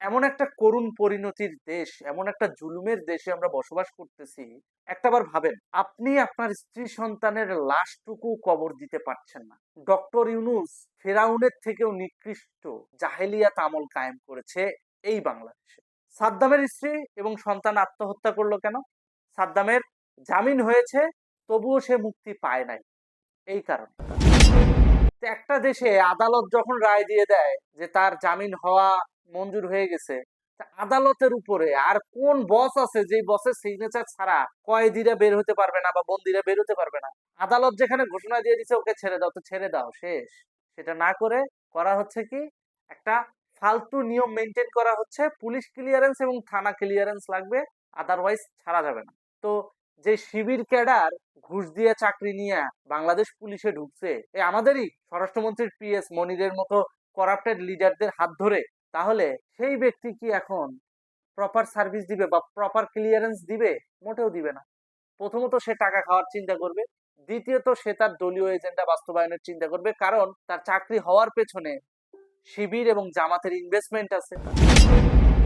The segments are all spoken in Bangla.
এমন একটা করুণ পরিণতির দেশ, এমন একটা জুলুমের দেশে আমরা বসবাস করতেছি। একটাবার ভাবেন, আপনি আপনার স্ত্রী সন্তানের লাশটুকু কবর দিতে পারছেন না। ডক্টর ইউনুস ফেরাউনের থেকেও নিকৃষ্ট জাহেলিয়াত আমল কায়েম করেছে এই বাংলাদেশে। সাদ্দামের স্ত্রী এবং সন্তান আত্মহত্যা করল কেন? সাদ্দামের জামিন হয়েছে, তবুও সে মুক্তি পায় নাই। এই কারণে। একটা দেশে আদালত যখন রায় দিয়ে দেয় যে তার জামিন হওয়া মঞ্জুর হয়ে গেছে। আদালতের উপরে আর কোন বস আছে যে বসের সিগনেচার ছাড়া কয়েদিরা বের হতে পারবে না বা বন্দিরা বের হতে পারবে না? আদালত যেখানে ঘোষণা দিয়ে দিছে ওকে ছেড়ে দাও, তো ছেড়ে দাও, শেষ। সেটা না করে করা হচ্ছে কি? একটা ফালতু নিয়ম মেনটেন করা হচ্ছে, পুলিশ ক্লিয়ারেন্স এবং থানা ক্লিয়ারেন্স লাগবে আদারওয়াইজ ছাড়া যাবে না। তো যে শিবির ক্যাডার ঘুষ দিয়ে চাকরি নিয়ে বাংলাদেশ পুলিশে ঢুকছে, এ আমাদেরই স্বরাষ্ট্রমন্ত্রীর পিএস মনিরের মতো করাপ্টেড লিডারদের হাত ধরে তাহলে সেই ব্যক্তি কি এখন প্রপার সার্ভিস দিবে বা প্রপার ক্লিয়ারেন্স দিবে? মোটেও দিবে না। প্রথমত সে টাকা খাওয়ার চিন্তা করবে। দ্বিতীয়ত সে তার দলীয় এজেন্ডা বাস্তবায়নের চিন্তা করবে। কারণ তার চাকরি হওয়ার পেছনে শিবির এবং জামাতের ইনভেস্টমেন্ট আছে।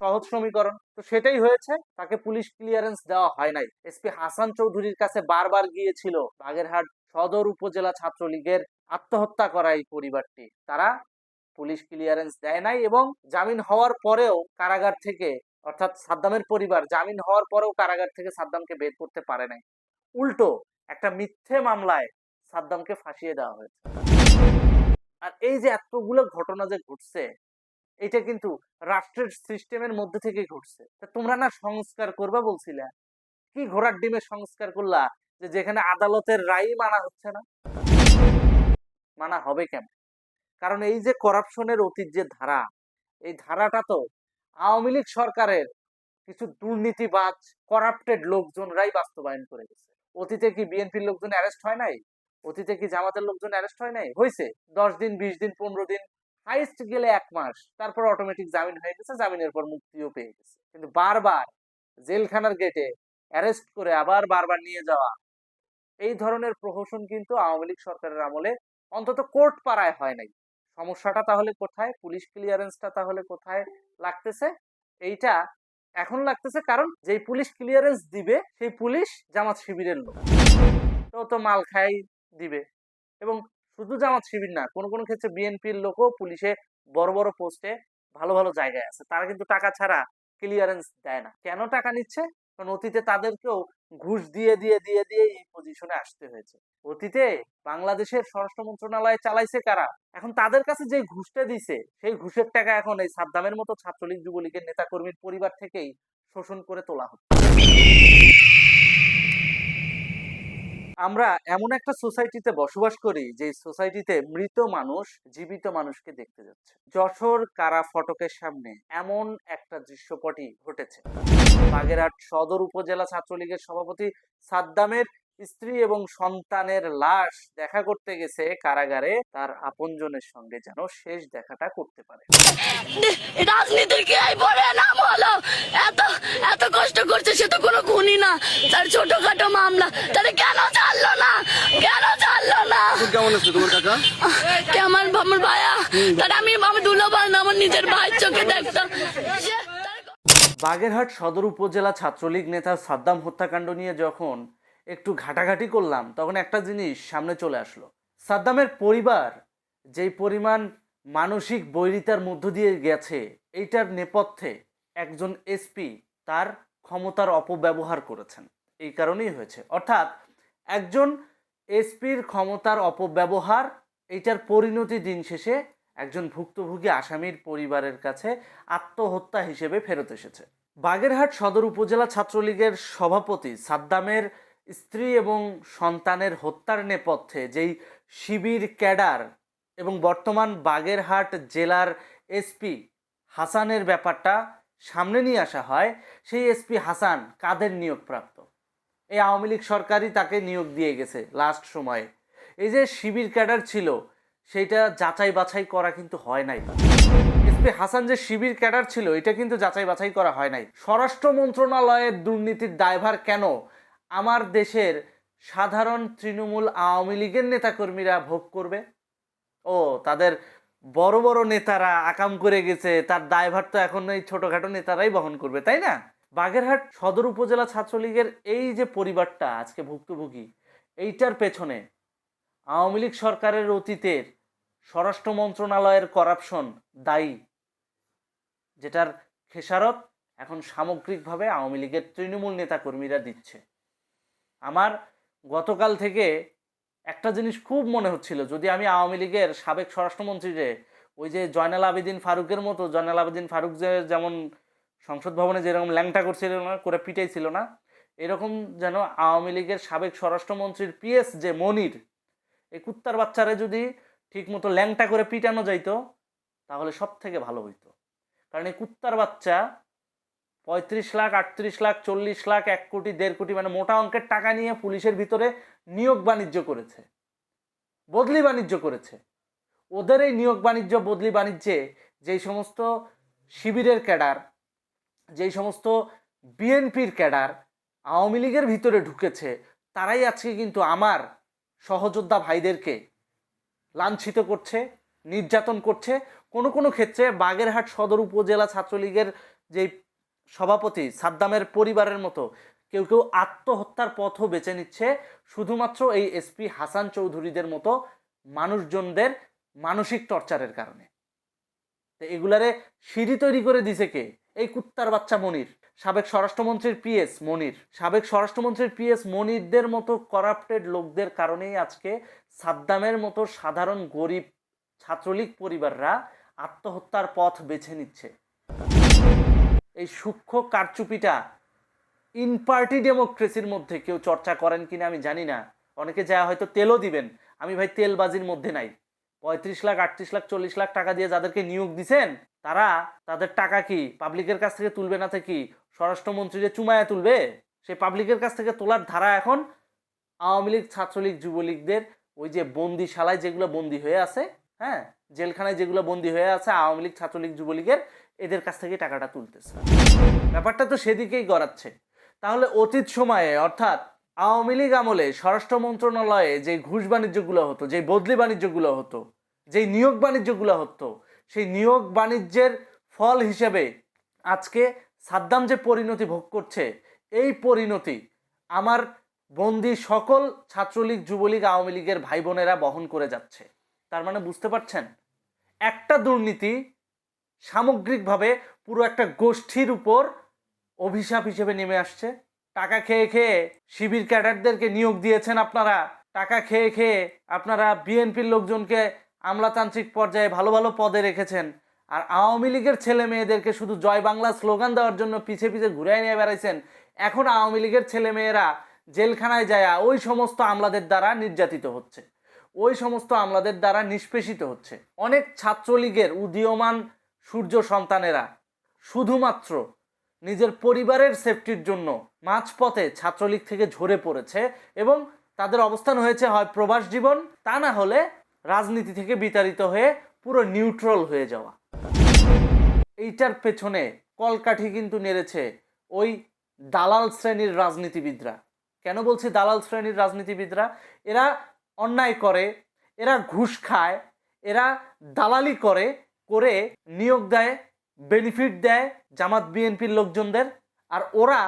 সহজ সমীকরণ। তো সেটাই হয়েছে। তাকে পুলিশ ক্লিয়ারেন্স দেওয়া হয় নাই। এসপি হাসান চৌধুরীর কাছে বারবার গিয়েছিল বাগেরহাট সদর উপজেলা ছাত্রলীগের আত্মহত্যা করা এই পরিবারটি। তারা পুলিশ ক্লিয়ারেন্স দেয় নাই এবং জামিন হওয়ার পরেও কারাগার থেকে, অর্থাৎ সাদ্দামের পরিবার জামিন হওয়ার পরেও কারাগার থেকে সাদ্দামকে বের করতে পারে নাই। উল্টো একটা মিথ্যে মামলায় সাদ্দামকে ফাঁসিয়ে দেওয়া হয়েছে। আর এই যে এতগুলো ঘটনা যে ঘটছে, এটা কিন্তু রাষ্ট্রের সিস্টেমের মধ্যে থেকে ঘটছে। তোমরা না সংস্কার করবা বলছিলা? কি ঘোড়ার ডিমের সংস্কার করলা? যে যেখানে আদালতের রায় মানা হচ্ছে না? মানা হবে কেন? কারণ এই যে করাপশনের অতীত যে ধারা, এই ধারাটা তো আওয়ামী লীগ সরকারের কিছু দুর্নীতিবাজ করাপ্টেড লোকজনরাই বাস্তবায়ন করে গেছে। অতীতে কি বিএনপির লোকজন অ্যারেস্ট হয় নাই? অতীতে কি জামাতের লোকজন অ্যারেস্ট হয় নাই? হয়েছে দশ দিন, বিশ দিন, পনেরো দিন হাইস্ট গেলে এক মাস, তারপর অটোমেটিক জামিন হয়ে গেছে, জামিনের পর মুক্তিও পেয়ে গেছে। কিন্তু বারবার জেলখানার গেটে অ্যারেস্ট করে আবার বারবার নিয়ে যাওয়া, এই ধরনের প্রহসন কিন্তু আওয়ামী লীগ সরকারের আমলে অন্তত কোর্ট পাড়ায় হয় নাই। সমস্যাটা তাহলে কোথায়? পুলিশ ক্লিয়ারেন্সটা তাহলে কোথায় লাগতেছে? এইটা এখন লাগতেছে কারণ যেই পুলিশ ক্লিয়ারেন্স দিবে, সেই পুলিশ জামাত শিবিরের লোক। তো তো মাল খাই দিবে। এবং শুধু জামাত শিবির না, কোনো কোনো ক্ষেত্রে বিএনপির লোকও পুলিশে বড় বড় পোস্টে ভালো ভালো জায়গায় আছে। তারা কিন্তু টাকা ছাড়া ক্লিয়ারেন্স দেয় না। কেন টাকা নিচ্ছে? কারণ অতীতে তাদেরকেও ঘুষ দিয়ে দিয়ে দিয়ে দিয়ে এই পজিশনে আসতে হয়েছে। অতীতে বাংলাদেশের স্বরাষ্ট্র মন্ত্রণালয় চালাইছে কারা? এখন তাদের কাছে যে ঘুষটা দিছে, সেই ঘুষের টাকা এখন এই সাদ্দামের মতো ছাত্রলীগ, যুবলীগের নেতাকর্মীর পরিবার থেকেই শোষণ করে তোলা হচ্ছে। আমরা এমন একটা সোসাইটিতে বসবাস করি, যে সোসাইটিতে মৃত মানুষ, জীবিত মানুষকে দেখতে যাচ্ছে। যশোর কারা ফটকের সামনে এমন একটা দৃশ্যপটই ঘটেছে। বাগেরহাট সদর উপজেলা ছাত্রলীগের সভাপতি সাদ্দামের স্ত্রী এবং সন্তানের লাশ দেখা করতে গেছে কারাগারে তার আপনজনের সঙ্গে যেন শেষ দেখাটা করতে পারে। রাজনীতির কি বলে নাম হলো? এত এত কষ্ট করছে সে তো কোনো খুনি না। তার ছোটখাটো মামলা তাহলে কেন না? কেন না? কেমন আছে তোমার কাকা? কে আমার আমার ভাইয়া? তার আমি আমি দুলো পার না আমার নিজের ভাইয়ের চোখে দেখতাম। বাগেরহাট সদর উপজেলা ছাত্রলীগ নেতা সাদ্দাম হত্যাকাণ্ড নিয়ে যখন একটু ঘাটাঘাটি করলাম, তখন একটা জিনিস সামনে চলে আসলো। সাদ্দামের পরিবার, যেই পরিমাণ মানসিক বৈরিতার মধ্য দিয়ে গেছে, এইটার নেপথ্যে একজন এসপি তার ক্ষমতার অপব্যবহার করেছেন। এই কারণেই হয়েছে। অর্থাৎ একজন এসপির ক্ষমতার অপব্যবহার, এইটার পরিণতি দিন শেষে একজন ভুক্তভোগী আসামির পরিবারের কাছে আত্মহত্যা হিসেবে ফেরত এসেছে। বাগেরহাট সদর উপজেলা ছাত্রলীগের সভাপতি সাদ্দামের স্ত্রী এবং সন্তানের হত্যার নেপথ্যে, যেই শিবির ক্যাডার এবং বর্তমান বাগেরহাট জেলার এসপি হাসানের ব্যাপারটা সামনে নিয়ে আসা হয়, সেই এসপি হাসান কাদের নিয়োগপ্রাপ্ত? এই আওয়ামী লীগ সরকারই তাকে নিয়োগ দিয়ে গেছে লাস্ট সময়ে। এই যে শিবির ক্যাডার ছিল, সেইটা যাচাই বাছাই করা কিন্তু হয় নাই। এসপি হাসান যে শিবির ক্যাডার ছিল, এটা কিন্তু যাচাই বাছাই করা হয় নাই। স্বরাষ্ট্র মন্ত্রণালয়ের দুর্নীতির দায়ভার কেন আমার দেশের সাধারণ তৃণমূল আওয়ামী লীগের নেতাকর্মীরা ভোগ করবে? ও, তাদের বড় বড় নেতারা আকাম করে গেছে, তার দায়ভার তো এখন এই ছোটোখাটো নেতারাই বহন করবে, তাই না? বাগেরহাট সদর উপজেলা ছাত্রলীগের এই যে পরিবারটা আজকে ভুক্তভোগী, এইটার পেছনে আওয়ামী লীগ সরকারের অতীতের স্বরাষ্ট্র মন্ত্রণালয়ের করাপশন দায়ী, যেটার খেসারত এখন সামগ্রিকভাবে আওয়ামী লীগের তৃণমূল নেতাকর্মীরা দিচ্ছে। আমার গতকাল থেকে একটা জিনিস খুব মনে হচ্ছিল, যদি আমি আওয়ামী লীগের সাবেক স্বরাষ্ট্রমন্ত্রীরে ওই যে জয়নাল আবেদিন ফারুকের মতো, জয়নাল আবেদিন ফারুক যে যেমন সংসদ ভবনে যেরকম ল্যাংটা করছিল না, করে পিটাইছিল না, এরকম যেন আওয়ামী লীগের সাবেক স্বরাষ্ট্রমন্ত্রীর পিএস যে মনির, এই কুত্তার বাচ্চারে যদি ঠিকমতো ল্যাংটা করে পিটানো যাইতো, তাহলে সব থেকে ভালো হইতো। কারণ এই কুত্তার বাচ্চা পঁয়ত্রিশ লাখ, আটত্রিশ লাখ, চল্লিশ লাখ, এক কোটি, দেড় কোটি মানে মোটা অঙ্কের টাকা নিয়ে পুলিশের ভিতরে নিয়োগ বাণিজ্য করেছে। বদলি বাণিজ্য করেছে। ওদের এই নিয়োগ বাণিজ্য, বদলি বাণিজ্যে যেই সমস্ত শিবিরের ক্যাডার, যেই সমস্ত বিএনপির ক্যাডার আওয়ামী লীগের ভিতরে ঢুকেছে, তারাই আজকে কিন্তু আমার সহযোদ্ধা ভাইদেরকে লাঞ্ছিত করছে, নির্যাতন করছে। কোনো কোনো ক্ষেত্রে বাগেরহাট সদর উপজেলা ছাত্রলীগের যেই সভাপতি সাদ্দামের পরিবারের মতো কেউ কেউ আত্মহত্যার পথও বেছে নিচ্ছে। শুধুমাত্র এই এসপি হাসান চৌধুরীদের মতো মানুষজনদের মানসিক টর্চারের কারণে। তো এগুলারে সিঁড়ি তৈরি করে দিছে কে? এই কুত্তার বাচ্চা মনির, সাবেক স্বরাষ্ট্রমন্ত্রীর পিএস মনির। সাবেক স্বরাষ্ট্রমন্ত্রীর পিএস মনিরদের মতো করাপ্টেড লোকদের কারণেই আজকে সাদ্দামের মতো সাধারণ গরিব ছাত্রলীগ পরিবাররা আত্মহত্যার পথ বেছে নিচ্ছে। এই সূক্ষ্ম কারচুপিটা ইন পার্টি ডেমোক্রেসির মধ্যে কেউ চর্চা করেন কিনা আমি জানি না। অনেকে যা হয়তো তেলও দিবেন। আমি ভাই তেলবাজির মধ্যে নাই। পঁয়ত্রিশ লাখ, আটত্রিশ লাখ, চল্লিশ লাখ টাকা দিয়ে যাদেরকে নিয়োগ দিছেন, তারা তাদের টাকা কি পাবলিকের কাছ থেকে তুলবে না থেকে স্বরাষ্ট্রমন্ত্রী যে চুমায়া তুলবে? সেই পাবলিকের কাছ থেকে তোলার ধারা এখন আওয়ামী লীগ, ছাত্রলীগ, যুবলীগদের ওই যে বন্দিশালায় যেগুলো বন্দি হয়ে আছে হ্যাঁ? জেলখানায় যেগুলো বন্দি হয়ে আছে, আওয়ামী লীগ, ছাত্রলীগ, যুবলীগের, এদের কাছ থেকে টাকাটা তুলতেছে। ব্যাপারটা তো সেদিকেই গড়াচ্ছে। তাহলে অতীত সময়ে, অর্থাৎ আওয়ামী লীগ আমলে স্বরাষ্ট্র মন্ত্রণালয়ে যে ঘুষ বাণিজ্যগুলো হতো, যে বদলি বাণিজ্যগুলো হতো যেই নিয়োগ বাণিজ্যগুলো হতো, সেই নিয়োগ বাণিজ্যের ফল হিসেবে আজকে সাদ্দাম যে পরিণতি ভোগ করছে, এই পরিণতি আমার বন্দি সকল ছাত্রলীগ, যুবলীগ, আওয়ামী লীগের ভাই বোনেরা বহন করে যাচ্ছে। তার মানে বুঝতে পারছেন? একটা দুর্নীতি সামগ্রিকভাবে পুরো একটা গোষ্ঠীর উপর অভিশাপ হিসেবে নেমে আসছে। টাকা খেয়ে খেয়ে শিবির ক্যাডারদেরকে নিয়োগ দিয়েছেন আপনারা। টাকা খেয়ে খেয়ে আপনারা বিএনপির লোকজনকে আমলাতান্ত্রিক পর্যায়ে ভালো ভালো পদে রেখেছেন। আর আওয়ামী লীগের ছেলে মেয়েদেরকে শুধু জয় বাংলা স্লোগান দেওয়ার জন্য পিছে পিছে ঘুরে নিয়ে বেড়াইছেন। এখন আওয়ামী লীগের ছেলে মেয়েরা জেলখানায় যায় ওই সমস্ত আমলাদের দ্বারা নির্যাতিত হচ্ছে। ওই সমস্ত আমলাদের দ্বারা নিষ্পেষিত হচ্ছে। অনেক ছাত্রলীগের উদীয়মান সূর্য সন্তানেরা শুধুমাত্র নিজের পরিবারের সেফটির জন্য মাঝপথে ছাত্রলীগ থেকে ঝরে পড়েছে এবং তাদের অবস্থান হয়েছে হয় প্রবাস জীবন, তা না হলে রাজনীতি থেকে বিতাড়িত হয়ে পুরো নিউট্রাল হয়ে যাওয়া। এইটার পেছনে কলকাঠি কিন্তু নেড়েছে ওই দালাল শ্রেণির রাজনীতিবিদরা। কেন বলছি দালাল শ্রেণির রাজনীতিবিদরা? এরা অন্যায় করে, এরা ঘুষ খায়, এরা দালালি করে করে নিয়োগ দেয় বেনিফিট দেয় জামাত বিএনপির লোকজনদের। আর ওরা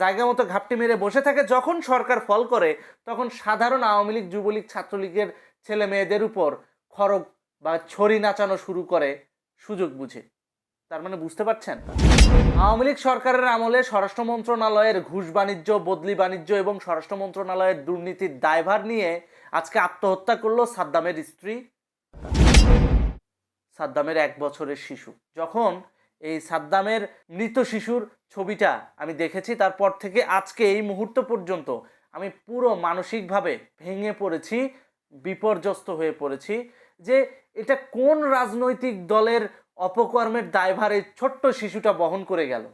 জায়গা মতো ঘাপটি মেরে বসে থাকে, যখন সরকার ফল করে, তখন সাধারণ আওয়ামী লীগ, যুবলীগ, ছাত্রলীগের ছেলে মেয়েদের উপর খড়গ বা ছড়ি নাচানো শুরু করে সুযোগ বুঝে। তার মানে বুঝতে পারছেন? আওয়ামী লীগ সরকারের আমলে স্বরাষ্ট্র মন্ত্রণালয়ের ঘুষ বাণিজ্য, বদলি বাণিজ্য এবং স্বরাষ্ট্র মন্ত্রণালয়ের দুর্নীতির দায়ভার নিয়ে আজকে আত্মহত্যা করল সাদ্দামের স্ত্রী, সাদ্দামের এক বছরের শিশু। যখন এই সাদ্দামের মৃত শিশুর ছবিটা আমি দেখেছি, তারপর থেকে আজকে এই মুহূর্ত পর্যন্ত আমি পুরো মানসিকভাবে ভেঙে পড়েছি, বিপর্যস্ত হয়ে পড়েছি যে এটা কোন রাজনৈতিক দলের অপকর্মের দায়ভার এই ছোট্ট শিশুটা বহন করে গেল।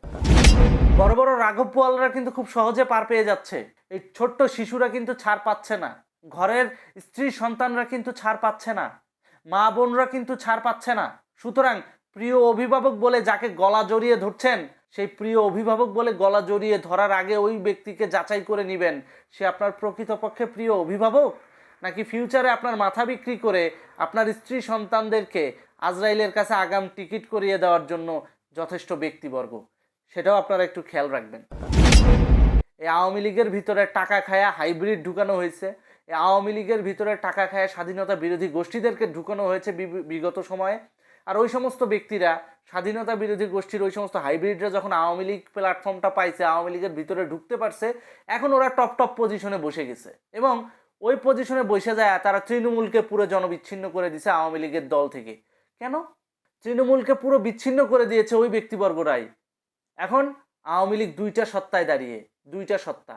বড় বড় রাঘব পোয়ালরা কিন্তু খুব সহজে পার পেয়ে যাচ্ছে। এই ছোট্ট শিশুরা কিন্তু ছাড় পাচ্ছে না। ঘরের স্ত্রী সন্তানরা কিন্তু ছাড় পাচ্ছে না, মা বোনরা কিন্তু ছাড় পাচ্ছে না। সুতরাং প্রিয় অভিভাবক বলে যাকে গলা জড়িয়ে ধরছেন, সেই প্রিয় অভিভাবক বলে গলা জড়িয়ে ধরার আগে ওই ব্যক্তিকে যাচাই করে নেবেন। সে আপনার প্রকৃতপক্ষে প্রিয় অভিভাবক? নাকি ফিউচারে আপনার মাথা বিক্রি করে আপনার স্ত্রী সন্তানদেরকে আজরাইলের কাছে আগাম টিকিট করিয়ে দেওয়ার জন্য যথেষ্ট ব্যক্তিবর্গ? সেটাও আপনারা একটু খেয়াল রাখবেন। এই আওয়ামী লীগের ভিতরে টাকা খায়া হাইব্রিড ঢুকানো হয়েছে। আওয়ামী লীগের ভিতরে টাকা খায় স্বাধীনতা বিরোধী গোষ্ঠীদেরকে ঢুকানো হয়েছে বিগত সময়ে। আর ওই সমস্ত ব্যক্তিরা স্বাধীনতা বিরোধী গোষ্ঠীর ওই সমস্ত হাইব্রিডরা যখন আওয়ামী লীগ প্ল্যাটফর্মটা পাইছে, আওয়ামী লীগের ভিতরে ঢুকতে পারছে, এখন ওরা টপ টপ পজিশনে বসে গেছে। এবং ওই পজিশনে বসে যায়, তারা তৃণমূলকে পুরো জনবিচ্ছিন্ন করে দিছে আওয়ামী লীগের দল থেকে। কেন? তৃণমূলকে পুরো বিচ্ছিন্ন করে দিয়েছে ওই ব্যক্তিবর্গরাই। এখন আওয়ামী লীগ দুইটা সত্তায় দাঁড়িয়ে, দুইটা সত্তা।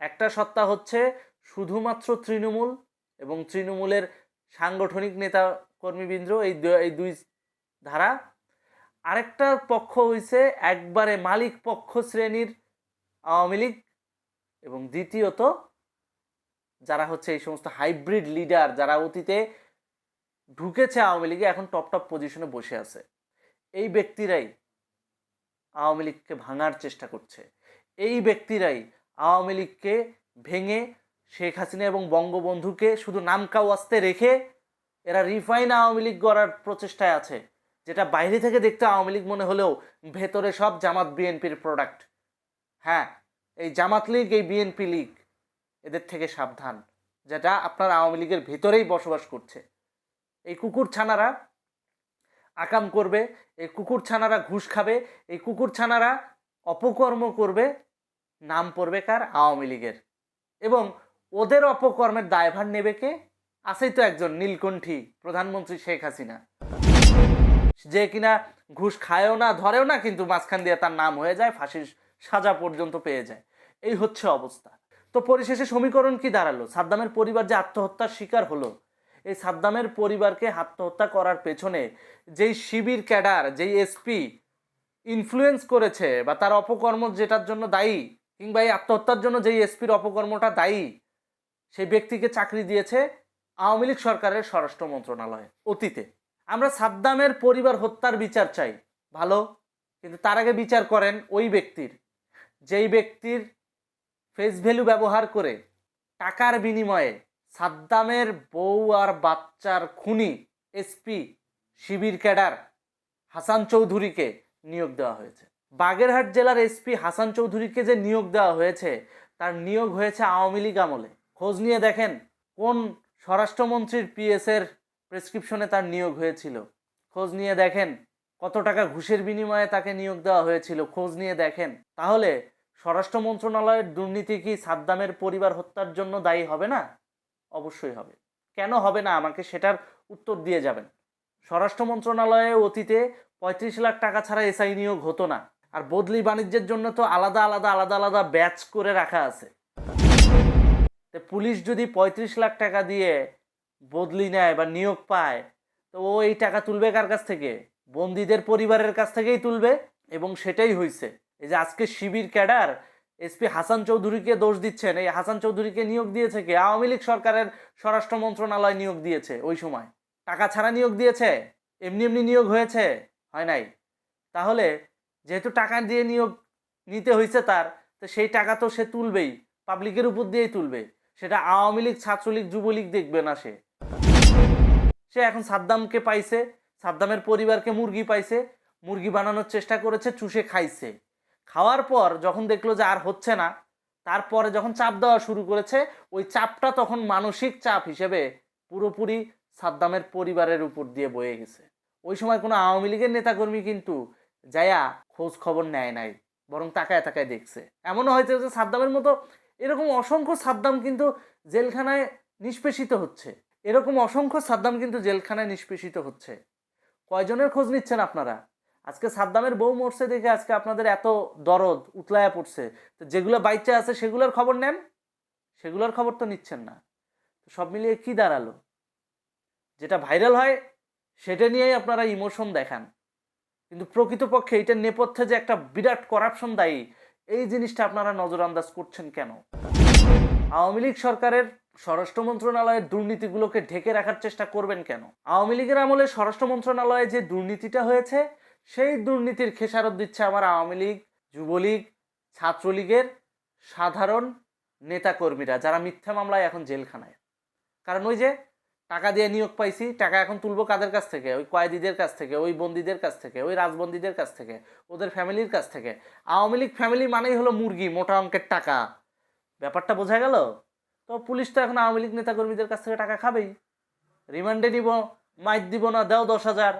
একটা সত্তা হচ্ছে শুধুমাত্র তৃণমূল এবং তৃণমূলের সাংগঠনিক নেতা কর্মীবৃন্দ এই এই দুই ধারা। আরেকটা পক্ষ হইছে একবারে মালিক পক্ষ শ্রেণির আওয়ামী লীগ এবং দ্বিতীয়ত যারা হচ্ছে এই সমস্ত হাইব্রিড লিডার যারা অতীতে ঢুকেছে আওয়ামী লীগে, এখন টপ টপ পজিশনে বসে আছে। এই ব্যক্তিরাই আওয়ামী লীগকে ভাঙার চেষ্টা করছে। এই ব্যক্তিরাই আওয়ামী লীগকে ভেঙে শেখ হাসিনা এবং বঙ্গবন্ধুকে শুধু নামকা ওয়াস্তে রেখে এরা রিফাইন আওয়ামী লীগ গড়ার প্রচেষ্টায় আছে, যেটা বাইরে থেকে দেখতে আওয়ামী লীগ মনে হলেও ভেতরে সব জামাত বিএনপির প্রোডাক্ট হ্যাঁ এই জামাত লীগ, এই বিএনপি লীগ, এদের থেকে সাবধান, যেটা আপনার আওয়ামী লীগের ভেতরেই বসবাস করছে। এই কুকুর ছানারা আকাম করবে, এই কুকুর ছানারা ঘুষ খাবে, এই কুকুর ছানারা অপকর্ম করবে, নাম পড়বে কার? আওয়ামী লীগের। এবং ওদের অপকর্মের দায়ভার নেবে কে? আছেই তো একজন নীলকণ্ঠী, প্রধানমন্ত্রী শেখ হাসিনা। যে কিনা ঘুষ খায়ও না, ধরেও না, কিন্তু মাঝখান দিয়ে তার নাম হয়ে যায়, ফাঁসির সাজা পর্যন্ত পেয়ে যায়। এই হচ্ছে অবস্থা। তো পরিশেষে সমীকরণ কি দাঁড়াল? সাদ্দামের পরিবার যে আত্মহত্যার শিকার হলো, এই সাদ্দামের পরিবারকে আত্মহত্যা করার পেছনে যেই শিবির ক্যাডার, যেই এসপি ইনফ্লুয়েন্স করেছে, বা তার অপকর্ম যেটার জন্য দায়ী, কিংবা এই আত্মহত্যার জন্য যেই এসপির অপকর্মটা দায়ী সেই ব্যক্তিকে চাকরি দিয়েছে আওয়ামী লীগ সরকারের স্বরাষ্ট্র মন্ত্রণালয়, অতীতে। আমরা সাদ্দামের পরিবার হত্যার বিচার চাই, ভালো, কিন্তু তার আগে বিচার করেন ওই ব্যক্তির। যেই ব্যক্তির ফেস ভ্যালু ব্যবহার করে টাকার বিনিময়ে সাদ্দামের বউ আর বাচ্চার খুনি এসপি শিবির ক্যাডার হাসান চৌধুরীকে নিয়োগ দেওয়া হয়েছে। বাগেরহাট জেলার এসপি হাসান চৌধুরীকে যে নিয়োগ দেওয়া হয়েছে, তার নিয়োগ হয়েছে আওয়ামী লীগ আমলে। খোঁজ নিয়ে দেখেন কোন স্বরাষ্ট্রমন্ত্রীর পিএস এর প্রেসক্রিপশনে তার নিয়োগ হয়েছিল। খোঁজ নিয়ে দেখেন কত টাকা ঘুষের বিনিময়ে তাকে নিয়োগ দেওয়া হয়েছিল। খোঁজ নিয়ে দেখেন, তাহলে স্বরাষ্ট্র মন্ত্রণালয়ের দুর্নীতি কি সাদ্দামের পরিবার হত্যার জন্য দায়ী হবে না? অবশ্যই হবে। কেন হবে না? আমাকে সেটার উত্তর দিয়ে যাবেন। স্বরাষ্ট্র মন্ত্রণালয়ে অতীতে পঁয়ত্রিশ লাখ টাকা ছাড়া এসআই নিয়োগ হতো না। আর বদলি বাণিজ্যের জন্য তো আলাদা আলাদা আলাদা আলাদা ব্যাচ করে রাখা আছে। তো পুলিশ যদি পঁয়ত্রিশ লাখ টাকা দিয়ে বদলি নেয় বা নিয়োগ পায়, তো ও এই টাকা তুলবে কার কাছ থেকে? বন্দীদের পরিবারের কাছ থেকেই তুলবে এবং সেটাই হয়েছে এই যে আজকে শিবির ক্যাডার এসপি হাসান চৌধুরীকে দোষ দিচ্ছেন, এই হাসান চৌধুরীকে নিয়োগ দিয়েছে কে? আওয়ামী লীগ সরকারের স্বরাষ্ট্র মন্ত্রণালয় নিয়োগ দিয়েছে ওই সময়। টাকা ছাড়া নিয়োগ দিয়েছে? এমনি এমনি নিয়োগ হয়েছে? হয় নাই। তাহলে যেহেতু টাকা দিয়ে নিয়োগ নিতে হয়েছে তার, তো সেই টাকা তো সে তুলবেই, পাবলিকের উপর দিয়েই তুলবে। সেটা আওয়ামী লীগ, ছাত্রলীগ, যুবলীগ দেখবে না সে। সে এখন সাদ্দামকে পাইছে, সাদ্দামের পরিবারকে মুরগি পাইছে, মুরগি বানানোর চেষ্টা করেছে, চুষে খাইছে। খাওয়ার পর যখন দেখল যে আর হচ্ছে না, তারপরে যখন চাপ দেওয়া শুরু করেছে, ওই চাপটা তখন মানসিক চাপ হিসেবে পুরোপুরি সাদ্দামের পরিবারের উপর দিয়ে বয়ে গেছে। ওই সময় কোনো আওয়ামী লীগের নেতাকর্মী কিন্তু যায়া খোঁজ খবর নেয় নাই, বরং তাকায় তাকায় দেখছে। এমনও হয়েছে যে সাদ্দামের মতো এরকম অসংখ্য সাদ্দাম কিন্তু জেলখানায় নিষ্পেষিত হচ্ছে। এরকম অসংখ্য সাদ্দাম কিন্তু জেলখানায় নিষ্পেষিত হচ্ছে। কয়জনের খোঁজ নিচ্ছেন আপনারা? আজকে সাদ্দামের বউ মরছে দেখে আজকে আপনাদের এত দরদ, উতলায়া পড়ছে। তো যেগুলো বাইচা আছে সেগুলোর খবর নেন? সেগুলোর খবর তো নিচ্ছেন না। সব মিলিয়ে কি দাঁড়াল? যেটা ভাইরাল হয়, সেটা নিয়েই আপনারা ইমোশন দেখান। কিন্তু প্রকৃতপক্ষে এটার নেপথ্যে যে একটা বিরাট করাপশন দায়ী এই জিনিসটা আপনারা নজর আন্দাজ করছেন কেন? আওয়ামী লীগ সরকারের স্বরাষ্ট্র মন্ত্রণালয়ের দুর্নীতিগুলোকে ঢেকে রাখার চেষ্টা করবেন কেন? আওয়ামী লীগের আমলে স্বরাষ্ট্র মন্ত্রণালয়ে যে দুর্নীতিটা হয়েছে, সেই দুর্নীতির খেসারত দিচ্ছে আমার আওয়ামী লীগ, যুবলীগ, ছাত্রলীগের সাধারণ নেতাকর্মীরা যারা মিথ্যা মামলায় এখন জেলখানায়। কারণ ওই যে টাকা দিয়ে নিয়োগ পাইছি, টাকা এখন তুলবো কাদের কাছ থেকে? ওই কয়েদিদের কাছ থেকে, ওই বন্দীদের কাছ থেকে, ওই রাজবন্দীদের কাছ থেকে, ওদের ফ্যামিলির কাছ থেকে। আওয়ামী লীগ ফ্যামিলি মানেই হলো মুরগি, মোটা অঙ্কের টাকা। ব্যাপারটা বোঝা গেল? তো পুলিশ তো এখন আওয়ামী লীগ নেতাকর্মীদের কাছ থেকে টাকা খাবেই। রিমান্ডে নিব মাইট দিব না, দাও দশ হাজার।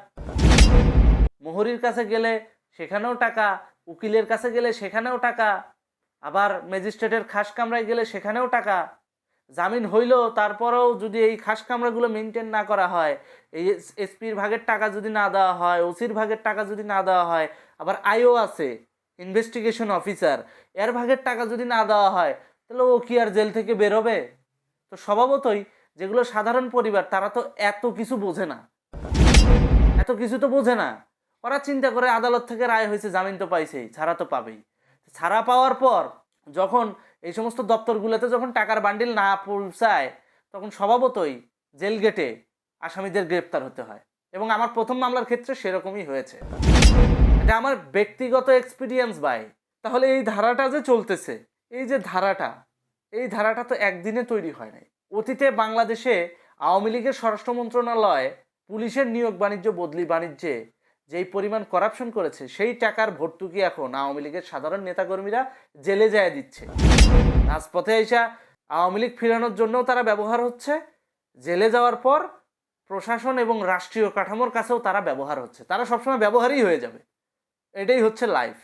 মোহরির কাছে গেলে সেখানেও টাকা, উকিলের কাছে গেলে সেখানেও টাকা। আবার ম্যাজিস্ট্রেটের খাস কামরায় গেলে সেখানেও টাকা। জামিন হইল, তারপরেও যদি এই খাস কামরাগুলো মেনটেন না করা হয়, এই এসপির ভাগের টাকা যদি না দেওয়া হয়, ওসির ভাগের টাকা যদি না দেওয়া হয়, আবার আইও আছে ইনভেস্টিগেশন অফিসার এর ভাগের টাকা যদি না দেওয়া হয়, তাহলে ও কি আর জেল থেকে বেরোবে? তো স্বভাবতই যেগুলো সাধারণ পরিবার, তারা তো এত কিছু বোঝে না। এত কিছু তো বোঝে না। ওরা চিন্তা করে আদালত থেকে রায় হয়েছে, জামিন তো পাইছেই, ছাড়া তো পাবেই। ছাড়া পাওয়ার পর যখন এই সমস্ত দপ্তরগুলোতে যখন টাকার বান্ডিল না পৌঁছায়, তখন স্বভাবতই জেল গেটে আসামিদের গ্রেপ্তার হতে হয়। এবং আমার প্রথম মামলার ক্ষেত্রে সেরকমই হয়েছে। এটা আমার ব্যক্তিগত এক্সপিরিয়েন্স বাই তাহলে এই ধারাটা যে চলতেছে, এই যে ধারাটা, এই ধারাটা তো একদিনে তৈরি হয় নাই। অতীতে বাংলাদেশে আওয়ামী লীগের স্বরাষ্ট্র মন্ত্রণালয় পুলিশের নিয়োগ বাণিজ্য, বদলি বাণিজ্যে যেই পরিমাণ করাপশন করেছে, সেই টাকার ভর্তুকি এখন আওয়ামী লীগের সাধারণ নেতাকর্মীরা জেলে যায় দিচ্ছে। রাজপথে এসা আওয়ামী লীগ ফিরানোর জন্যও তারা ব্যবহার হচ্ছে। জেলে যাওয়ার পর প্রশাসন এবং রাষ্ট্রীয় কাঠামোর কাছেও তারা ব্যবহার হচ্ছে। তারা সবসময় ব্যবহারই হয়ে যাবে। এটাই হচ্ছে লাইফ